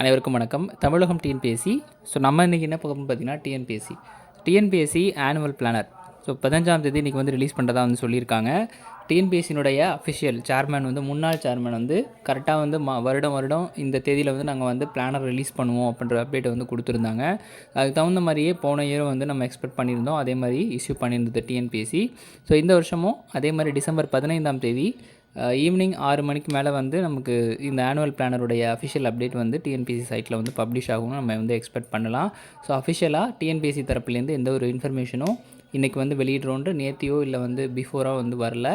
அனைவருக்கும் வணக்கம். தமிழகம் TNPSC so நம்ம இன்றைக்கி என்ன போகணும் பார்த்தீங்கன்னா TNPSC TNPSC annual planner so பதினஞ்சாம் தேதி இன்றைக்கி வந்து ரிலீஸ் பண்ணுறதா வந்து சொல்லியிருக்காங்க. டிஎன்பிஎஸ்சினுடைய அஃபிஷியல் சேர்மேன் வந்து முன்னாள் சேர்மேன் வந்து கரெக்டாக வந்து ம வருடம் வருடம் இந்த தேதியில் வந்து நாங்கள் வந்து பிளானர் ரிலீஸ் பண்ணுவோம் அப்படின்ற அப்டேட் வந்து கொடுத்துருந்தாங்க. அதுக்கு தகுந்த மாதிரியே போன இயரும் வந்து நம்ம எக்ஸ்பெக்ட் பண்ணியிருந்தோம். அதே மாதிரி இஷ்யூ பண்ணியிருந்தது டிஎன்பிஎஸ்சி ஸோ இந்த வருஷமும் அதே மாதிரி டிசம்பர் பதினைந்தாம் தேதி ஈவினிங் ஆறு மணிக்கு மேலே வந்து நமக்கு இந்த ஆனுவல் பிளானருடைய அஃபிஷியல் அப்டேட் வந்து டிஎன்பிசி சைட்டில் வந்து பப்ளிஷ் ஆகும்னு நம்ம வந்து எக்ஸ்பெக்ட் பண்ணலாம். ஸோ அஃபிஷியலாக டிஎன்பிசி தரப்புலேருந்து எந்த ஒரு இன்ஃபர்மேஷனும் இன்றைக்கி வந்து வெளியிடுறோன்ற நேத்தியோ இல்லை வந்து பிஃபோராக வந்து வரல.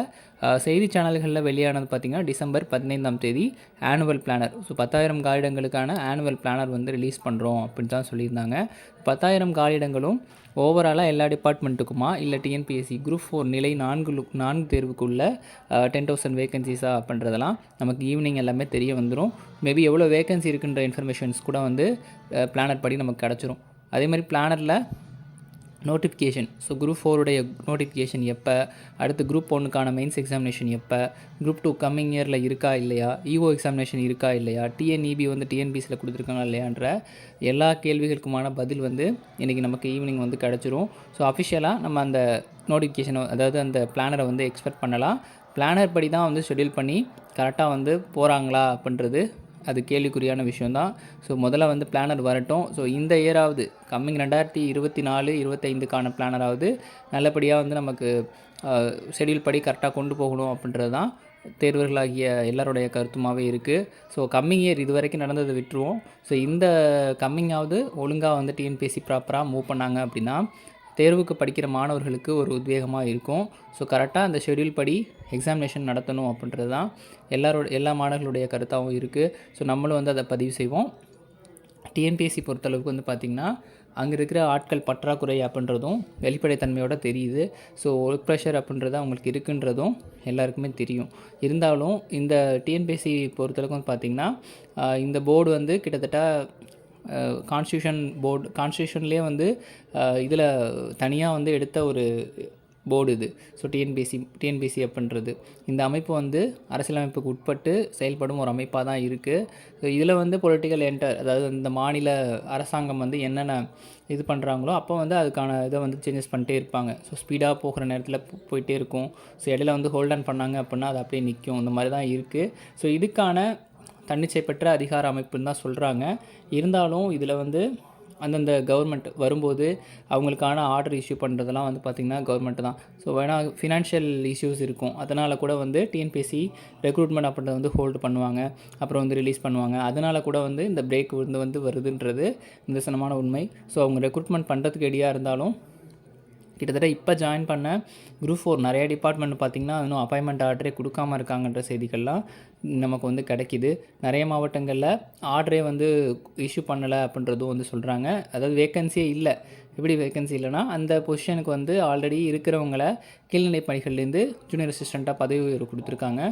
செய்தி சேனல்களில் வெளியானது பார்த்திங்கன்னா டிசம்பர் பதினைந்தாம் தேதி ஆனுவல் பிளானர் ஸோ பத்தாயிரம் காலிடங்களுக்கான ஆனுவல் பிளானர் வந்து ரிலீஸ் பண்ணுறோம் அப்படின்னு தான் சொல்லியிருந்தாங்க. பத்தாயிரம் காலிடங்களும் ஓவராலாக எல்லா டிபார்ட்மெண்ட்டுக்குமா இல்லை டிஎன்பிஎஸ்சி குரூப் ஃபோர் நிலை நான்கு லு- நான்கு தேர்வுக்குள்ள டென் தௌசண்ட் வேகன்சிஸாக அப்படின்றதெல்லாம் நமக்கு ஈவினிங் எல்லாமே தெரிய வந்துடும் மேபி எவ்வளோ வேகன்சி இருக்குன்ற இன்ஃபர்மேஷன்ஸ் கூட வந்து பிளானர் படி நமக்கு கிடச்சிரும். அதே மாதிரி பிளானரில் நோட்டிஃபிகேஷன் ஸோ குரூப் ஃபோருடைய நோட்டிஃபிகேஷன் எப்போ? அடுத்து குரூப் ஒன்றுக்கான மெயின்ஸ் எக்ஸாமினேஷன் எப்போ? குரூப் டூ கம்மிங் இயரில் இருக்கா இல்லையா? இஓ எக்ஸாமினேஷன் இருக்கா இல்லையா? டிஎன்இபி வந்து டிஎன்பிசியில் கொடுத்துருக்காங்க இல்லையான்ற எல்லா கேள்விகளுக்குமான பதில் வந்து இன்றைக்கி நமக்கு ஈவினிங் வந்து கிடச்சிரும். ஸோ அஃபிஷியலாக நம்ம அந்த நோட்டிஃபிகேஷனை அதாவது அந்த பிளானரை வந்து எக்ஸ்பெக்ட் பண்ணலாம். பிளானர் படி தான் வந்து ஷெட்யூல் பண்ணி கரெக்டாக வந்து போகிறாங்களா அப்படின்றது அது கேள்விக்குறியான விஷயந்தான் ஸோ முதல்ல வந்து பிளானர் வரட்டும். ஸோ இந்த இயராவது கம்மிங் ரெண்டாயிரத்தி இருபத்தி நாலு இருபத்தைந்துக்கான பிளானராவது நல்லபடியாக வந்து நமக்கு ஷெட்யூல் படி கரெக்டாக கொண்டு போகணும் அப்படின்றது தான் தேர்வர்களாகிய எல்லாருடைய கருத்துமாகவே இருக்குது ஸோ கம்மிங் இயர் இது வரைக்கும் நடந்ததை விட்டுருவோம். ஸோ இந்த கம்மிங்காவது ஒழுங்காக வந்து டிஎன்பிஎஸ்சி ப்ராப்பராக மூவ் பண்ணாங்க அப்படின்னா தேர்வுக்கு படிக்கிற மாணவர்களுக்கு ஒரு உத்வேகமாக இருக்கும். ஸோ கரெக்டாக அந்த ஷெட்யூல் படி எக்ஸாமினேஷன் நடத்தணும் அப்படின்றது தான் எல்லாரோட எல்லா மாணவர்களுடைய கருத்தாகவும் இருக்குது ஸோ நம்மளும் வந்து அதை பதிவு செய்வோம். டிஎன்பிஎஸ்சி பொறுத்தளவுக்கு வந்து பார்த்திங்கன்னா அங்கே இருக்கிற ஆட்கள் பற்றாக்குறை அப்படின்றதும் வெளிப்படைத்தன்மையோட தெரியுது. ஸோ ஒர்க் ப்ரெஷர் அப்படின்றது அவங்களுக்கு இருக்குன்றதும் எல்லாருக்குமே தெரியும். இருந்தாலும் இந்த டிஎன்பிஎஸ்சி பொறுத்தளவுக்கு வந்து பார்த்திங்கன்னா இந்த போர்டு வந்து கிட்டத்தட்ட கான்ஸ்டியூஷன் போர்டு கான்ஸ்டியூஷன்லேயே வந்து இதில் தனியாக வந்து எடுத்த ஒரு போர்டு இது. ஸோ டிஎன்பிசி டிஎன்பிசி அப்படின்றது இந்த அமைப்பு வந்து அரசியலமைப்புக்கு உட்பட்டு செயல்படும் ஒரு அமைப்பாக தான் இருக்குது ஸோ இதில் வந்து பொலிட்டிக்கல் என்டர் அதாவது இந்த மாநில அரசாங்கம் வந்து என்னென்ன இது பண்ணுறாங்களோ அப்போ வந்து அதுக்கான இதை வந்து சேஞ்சஸ் பண்ணிட்டே இருப்பாங்க. ஸோ ஸ்பீடாக போகிற நேரத்தில் போயிட்டே இருக்கும். ஸோ இடையில வந்து ஹோல்ட் ஆன் பண்ணாங்க அப்படின்னா அது அப்படியே நிற்கும் இந்த மாதிரி தான் இருக்குது ஸோ இதுக்கான தன்னிச்சை பெற்ற அதிகார அமைப்புன்னு தான் சொல்கிறாங்க இருந்தாலும் இதில் வந்து அந்தந்த கவர்மெண்ட் வரும்போது அவங்களுக்கான ஆர்டர் இஷ்யூ பண்ணுறதெல்லாம் வந்து பார்த்திங்கன்னா கவர்மெண்ட் தான். ஸோ வேணால் ஃபினான்ஷியல் இஷ்யூஸ் இருக்கும். அதனால் கூட வந்து டிஎன்பிஎஸ்சி ரெக்ரூட்மெண்ட் அப்படின்றத வந்து ஹோல்டு பண்ணுவாங்க. அப்புறம் வந்து ரிலீஸ் பண்ணுவாங்க. அதனால் கூட வந்து இந்த பிரேக் வந்து வந்து வருதுன்றது நிதர்சனமான உண்மை. ஸோ அவங்க ரெக்ரூட்மெண்ட் பண்ணுறதுக்கு ரெடியாக இருந்தாலும் கிட்டத்தட்ட இப்போ ஜாயின் பண்ண குரூப் ஃபோர் நிறைய டிபார்ட்மெண்ட் பார்த்திங்கன்னா இன்னும் அப்பாயின்மெண்ட் ஆர்டரே கொடுக்காம இருக்காங்கன்ற செய்திகள்லாம் நமக்கு வந்து கிடைக்கிது. நிறைய மாவட்டங்களில் ஆர்டரே வந்து இஷ்யூ பண்ணலை அப்படின்றதும் வந்து சொல்கிறாங்க அதாவது வேக்கன்சியே இல்லை. எப்படி வேகன்சி இல்லைன்னா அந்த பொசிஷனுக்கு வந்து ஆல்ரெடி இருக்கிறவங்கள கீழ்நிலை பணிகள்லேருந்து ஜூனியர் அசிஸ்டண்ட்டாக பதவி உயர்வு கொடுத்துருக்காங்க.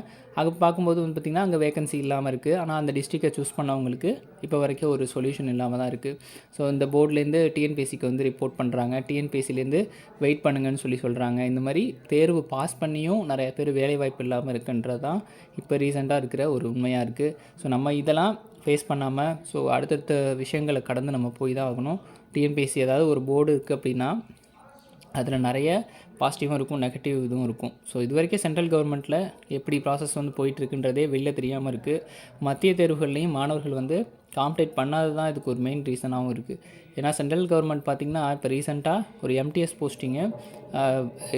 அது பார்க்கும்போது வந்து பார்த்திங்கன்னா அங்கே வேகன்சி இல்லாமல் இருக்குது ஆனால் அந்த டிஸ்ட்ரிக்டை சூஸ் பண்ணவங்களுக்கு இப்போ வரைக்கும் ஒரு சொல்யூஷன் இல்லாமல் தான் இருக்குது ஸோ இந்த போர்ட்லேருந்து டிஎன்பிஎஸ்சிக்கு வந்து ரிப்போர்ட் பண்ணுறாங்க டிஎன்பிஎஸ்சிலேருந்து வெயிட் பண்ணுங்கன்னு சொல்லி சொல்கிறாங்க இந்த மாதிரி தேர்வு பாஸ் பண்ணியும் நிறைய பேர் வேலைவாய்ப்பு இல்லாமல் இருக்குன்றது தான் இப்போ ரீசெண்டாக இருக்கிற ஒரு உண்மையாக இருக்குது ஸோ நம்ம இதெல்லாம் ஃபேஸ் பண்ணாமல் ஸோ அடுத்தடுத்த விஷயங்களை கடந்து நம்ம போய் தான் ஆகணும். டிஎன்பிஎஸ்சி ஏதாவது ஒரு போர்டு இருக்குது அப்படின்னா அதில் நிறைய பாசிட்டிவும் இருக்கும் நெகட்டிவ் இதுவும் இருக்கும். ஸோ இது வரைக்கும் சென்ட்ரல் கவர்மெண்ட்டில் எப்படி ப்ராசஸ் வந்து போயிட்டுருக்குன்றதே வெளில தெரியாமல் இருக்குது மத்திய தேர்வுகள்லையும் மாணவர்கள் வந்து காம்படேட் பண்ணாது தான் இதுக்கு ஒரு மெயின் ரீசனாகவும் இருக்குது ஏன்னா சென்ட்ரல் கவர்மெண்ட் பார்த்திங்கன்னா இப்போ ரீசெண்டாக ஒரு எம்டிஎஸ் போஸ்டிங்கு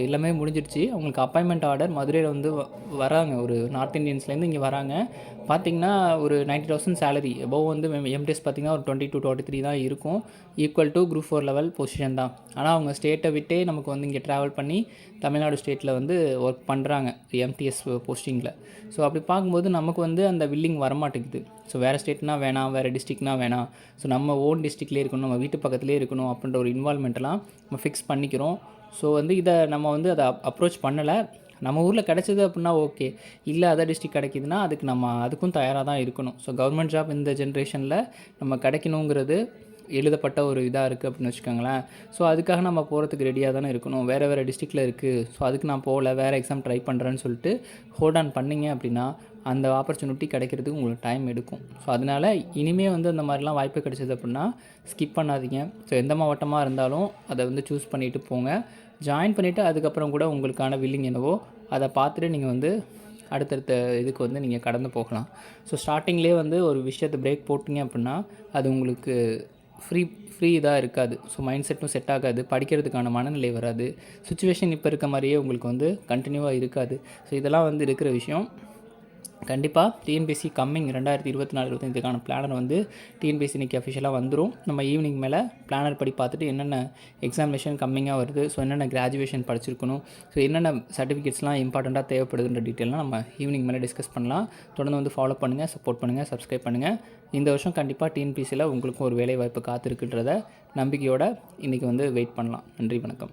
எல்லாமே முடிஞ்சிடுச்சு அவங்களுக்கு அப்பாயின்மெண்ட் ஆர்டர் மதுரையில் வந்து வராங்க. ஒரு நார்த் இந்தியன்ஸ்லேருந்து இங்கே வராங்க. பார்த்திங்கன்னா ஒரு நைன்ட்டி தௌசண்ட் சேலரி எபோவ் வந்து எம்டிஎஸ் பார்த்திங்கன்னா ஒரு டுவெண்ட்டி டூ டுவெண்ட்டி த்ரீ தான் இருக்கும். Equal to group four level position தான். ஆனால் அவங்க ஸ்டேட்டை விட்டே நமக்கு வந்து இங்கே ட்ராவல் பண்ணி தமிழ்நாடு ஸ்டேட்டில் வந்து ஒர்க் பண்ணுறாங்க எம்டிஎஸ் போஸ்டிங்கில் ஸோ அப்படி பார்க்கும்போது நமக்கு வந்து அந்த வில்லிங் வரமாட்டேங்குது. ஸோ வேறு ஸ்டேட்னா வேணாம் வேறு டிஸ்ட்ரிக்னா வேணாம். ஸோ நம்ம ஓன் டிஸ்ட்ரிக்ட்லேயே இருக்கணும் நம்ம வீட்டு பக்கத்துலேயே இருக்கணும் அப்படின்ற ஒரு இன்வால்மெண்ட்லாம் நம்ம ஃபிக்ஸ் பண்ணிக்கிறோம். ஸோ வந்து இதை நம்ம வந்து அதை அப்ரோச் பண்ணலை. நம்ம ஊரில் கிடைச்சது அப்படின்னா ஓகே இல்லை அதர் டிஸ்ட்ரிக்ட் கிடைக்குதுன்னா அதுக்கு நம்ம அதுக்கும் தயாராக தான் இருக்கணும். ஸோ கவர்மெண்ட் ஜாப் இந்த ஜென்ரேஷனில் நம்ம கிடைக்கணுங்கிறது எழுதப்பட்ட ஒரு இதாக இருக்குது அப்படின்னு வச்சுக்கோங்களேன். ஸோ அதுக்காக நம்ம போகிறதுக்கு ரெடியாக தானே இருக்கணும். வேறு வேறு டிஸ்ட்ரிக்டில் இருக்குது ஸோ அதுக்கு நான் போகல. வேறு எக்ஸாம் ட்ரை பண்ணுறேன்னு சொல்லிட்டு ஹோல்ட் ஆன் பண்ணீங்க அப்படின்னா அந்த ஆப்பர்ச்சுனிட்டி கிடைக்கிறதுக்கு உங்களுக்கு டைம் எடுக்கும். ஸோ அதனால் இனிமே வந்து அந்த மாதிரிலாம் வாய்ப்பு கிடைச்சது அப்படின்னா ஸ்கிப் பண்ணாதீங்க. ஸோ எந்த மாவட்டமாக இருந்தாலும் அதை வந்து சூஸ் பண்ணிவிட்டு போங்க. ஜாயின் பண்ணிவிட்டு அதுக்கப்புறம் கூட உங்களுக்கான வில்லிங் என்னவோ அதை பார்த்துட்டு நீங்கள் வந்து அடுத்தடுத்த இதுக்கு வந்து நீங்கள் கடந்து போகலாம். ஸோ ஸ்டார்டிங்லேயே வந்து ஒரு விஷயத்தை பிரேக் போட்டிங்க அப்படின்னா அது உங்களுக்கு ஃப்ரீ ஃப்ரீ இதாக இருக்காது. ஸோ மைண்ட் செட்டும் செட் ஆகாது. படிக்கிறதுக்கான மனநிலை வராது. சுச்சுவேஷன் இப்போ இருக்க மாதிரியே உங்களுக்கு வந்து கண்டினியூவாக இருக்காது. ஸோ இதெல்லாம் வந்து இருக்கிற விஷயம். கண்டிப்பாக டிஎன்பிஎஸ்சி கம்மிங் ரெண்டாயிரத்தி இருபத்தி நாலு இருபத்தஞ்சுக்கான பிளானர் வந்து டிஎன்பிஎஸ்சி இன்றைக்கி அஃபிஷியலாக வந்துடும் நம்ம ஈவினிங் மேலே பிளானர் படி பார்த்துட்டு என்னென்ன எக்ஸாமினேஷன் கம்மிங்காக வருது ஸோ என்னென்ன கிராஜுவேஷன் படிச்சிருக்கணும் ஸோ என்னென்ன சர்டிஃபிகேட்ஸ்லாம் இம்பார்ட்டண்ட்டாக தேவைப்படுதுன்ற டீட்டெயிலாம் நம்ம ஈவினிங் மேலே டிஸ்கஸ் பண்ணலாம். தொடர்ந்து வந்து ஃபாலோ பண்ணுங்கள் சப்போர்ட் பண்ணுங்கள் சப்ஸ்கிரைப் பண்ணுங்கள் இந்த வருஷம் கண்டிப்பாக டிஎன்பிஎஸ்சியில் உங்களுக்கும் ஒரு வேலை வாய்ப்பு காத்திருக்குன்றத நம்பிக்கையோட இன்றைக்கி வந்து வெயிட் பண்ணலாம். நன்றி வணக்கம்.